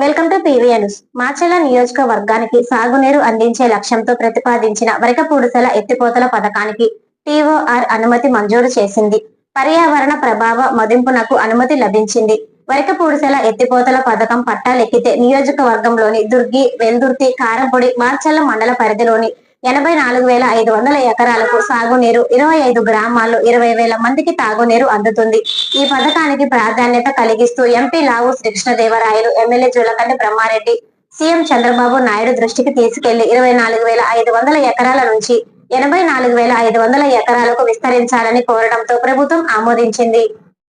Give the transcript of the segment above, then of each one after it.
Welcome to PVN news నియోజకవర్గానికి సాగునీరు అందించే లక్ష్యంతో ప్రతిపాదించిన వరకపూడిసల ఎత్తిపోతల పథకానికి టీఓఆర్ అనుమతి మంజూరు చేసింది. పర్యావరణ ప్రభావ మదింపునకు అనుమతి లభించింది. వరకపూడిసల ఎత్తిపోతల పథకం పట్టాలెక్కితే నియోజకవర్గంలోని దుర్గి వెల్దుర్తి కారంపొడి మార్చల్ల మండల పరిధిలోని ఎనభై నాలుగు వేల ఐదు వందల ఎకరాలకు సాగునీరు ఇరవై ఐదు గ్రామాల్లో ఇరవై వేల మందికి తాగునీరు అందుతుంది. ఈ పథకానికి ప్రాధాన్యత కలిగిస్తూ MP Lavu Srikrishnadevarayalu MLA Julakanti Brahmareddy CM Chandrababu Naidu దృష్టికి తీసుకెళ్ళి ఇరవై నాలుగు వేల ఐదు వందల ఎకరాల నుంచి ఎనభై నాలుగు వేల ఐదు వందల ఎకరాలకు విస్తరించాలని కోరడంతో ప్రభుత్వం ఆమోదించింది.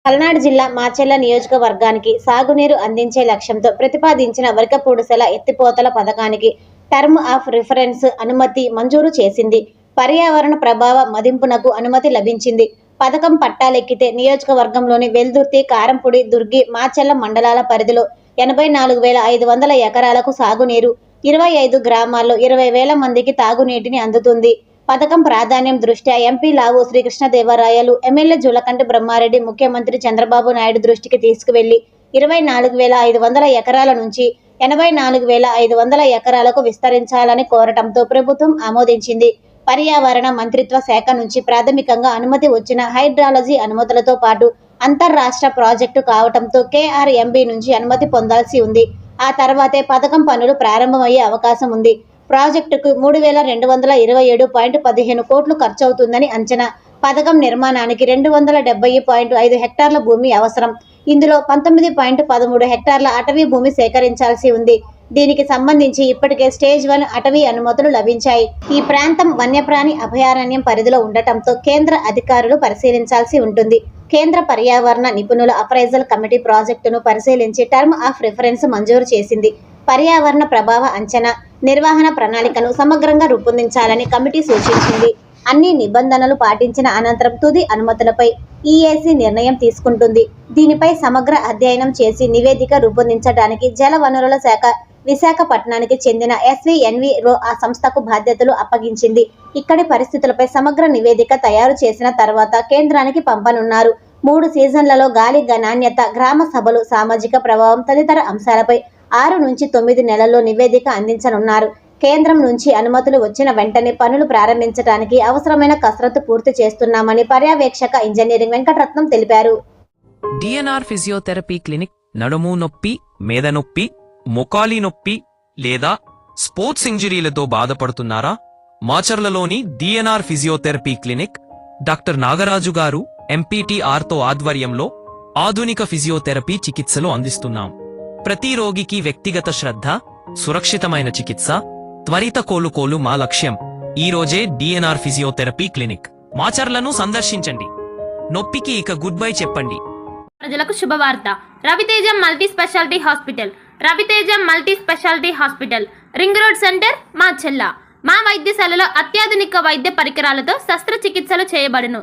పల్నాడు జిల్లా మాచెల్ల నియోజకవర్గానికి సాగునీరు అందించే లక్ష్యంతో ప్రతిపాదించిన వరకపూడిసెల ఎత్తిపోతల పథకానికి టర్మ్ ఆఫ్ రిఫరెన్స్ అనుమతి మంజూరు చేసింది. పర్యావరణ ప్రభావ మదింపునకు అనుమతి లభించింది. పథకం పట్టాలెక్కితే నియోజకవర్గంలోని వెల్దుర్తి కారంపూడి దుర్గి మాచెల్ల మండలాల పరిధిలో ఎనభై నాలుగు వేల ఐదు వందల ఎకరాలకు సాగునీరు ఇరవై ఐదు గ్రామాల్లో ఇరవై వేల మందికి తాగునీటిని అందుతుంది. పథకం ప్రాధాన్యం దృష్ట్యా ఎంపీ లావు శ్రీకృష్ణదేవరాయలు ఎమ్మెల్యే జులకంటి బ్రహ్మారెడ్డి ముఖ్యమంత్రి చంద్రబాబు నాయుడు దృష్టికి తీసుకువెళ్ళి ఇరవై నాలుగు వేల ఐదు వందల ఎకరాల నుంచి ఎనభై నాలుగు వేల ఐదు వందల ఎకరాలకు విస్తరించాలని కోరటంతో ప్రభుత్వం ఆమోదించింది. పర్యావరణ మంత్రిత్వ శాఖ నుంచి ప్రాథమికంగా అనుమతి వచ్చిన హైడ్రాలజీ అనుమతులతో పాటు అంతర్రాష్ట్ర ప్రాజెక్టు కావటంతో కేఆర్ఎంబి నుంచి అనుమతి పొందాల్సి ఉంది. ఆ తర్వాతే పథకం పనులు ప్రారంభమయ్యే అవకాశం ఉంది. ప్రాజెక్టుకు మూడు వేల రెండు వందల ఇరవై ఏడు పాయింట్ పదిహేను కోట్లు ఖర్చవుతుందని అంచనా. పథకం నిర్మాణానికి రెండు వందల డెబ్బై పాయింట్ ఐదు హెక్టార్ల భూమి అవసరం. ఇందులో పంతొమ్మిది పాయింట్ పదమూడు హెక్టార్ల అటవీ భూమి సేకరించాల్సి ఉంది. దీనికి సంబంధించి ఇప్పటికే స్టేజ్ వన్ అటవీ అనుమతులు లభించాయి. ఈ ప్రాంతం వన్యప్రాణి అభయారణ్యం పరిధిలో ఉండటంతో కేంద్ర అధికారులు పరిశీలించాల్సి ఉంటుంది. కేంద్ర పర్యావరణ నిపుణుల అప్రైజల్ కమిటీ ప్రాజెక్టును పరిశీలించి టర్మ్ ఆఫ్ రిఫరెన్స్ మంజూరు చేసింది. పర్యావరణ ప్రభావ అంచనా నిర్వహణ ప్రణాళికను సమగ్రంగా రూపొందించాలని కమిటీ సూచించింది. అన్ని నిబంధనలు పాటించిన అనంతరం తుది అనుమతులపై ఈఏసీ నిర్ణయం తీసుకుంటుంది. దీనిపై సమగ్ర అధ్యయనం చేసి నివేదిక రూపొందించడానికి జల వనరుల శాఖ విశాఖపట్నానికి చెందిన ఎస్విఎన్వి రో ఆ సంస్థకు బాధ్యతలు అప్పగించింది. ఇక్కడి పరిస్థితులపై సమగ్ర నివేదిక తయారు చేసిన తర్వాత కేంద్రానికి పంపనున్నారు. మూడు సీజన్లలో గాలి నాణ్యత గ్రామ సభలు సామాజిక ప్రభావం తదితర అంశాలపై ఆరు నుంచి తొమ్మిది నెలల్లో నివేదిక అందించనున్నారు. కేంద్రం నుంచి అనుమతులు వచ్చిన వెంటనే పనులు ప్రారంభించడానికి అవసరమైన కసరత్తు పూర్తి చేస్తున్నామని పర్యవేక్షక ఇంజనీరింగ్ వెంకటరత్నం తెలిపారు. డిఎన్ఆర్ ఫిజియోథెరపీ క్లినిక్ నడుము నొప్పి మేద నొప్పి మొకాలి నొప్పి లేదా స్పోర్ట్స్ ఇంజరీలతో బాధపడుతున్నారా? మాచర్లలోని DNR physiotherapy clinic doctor Nagaraju garu ఎంపీటీఆర్తో ఆధ్వర్యంలో ఆధునిక ఫిజియోథెరపీ చికిత్సలు అందిస్తున్నాం. ప్రతి రోగికి వ్యక్తిగత శ్రద్ధ సురక్షితమైన చికిత్స త్వరిత కోలుకోలు మా లక్ష్యం. ఈరోజే డిఎన్ఆర్ ఫిజియోథెరపీ క్లినిక్ మాచర్లను సందర్శించండి. నొప్పికి ఇక గుడ్ బై చెప్పండి. ప్రజలకు శుభవార్త. Raviteja multi speciality hospital. Raviteja multi speciality hospital. Ring road centre మా చెల్ల. మా వైద్యశాలలో అత్యాధునిక వైద్య పరికరాలతో శస్త్రచికిత్సలు చేయబడును.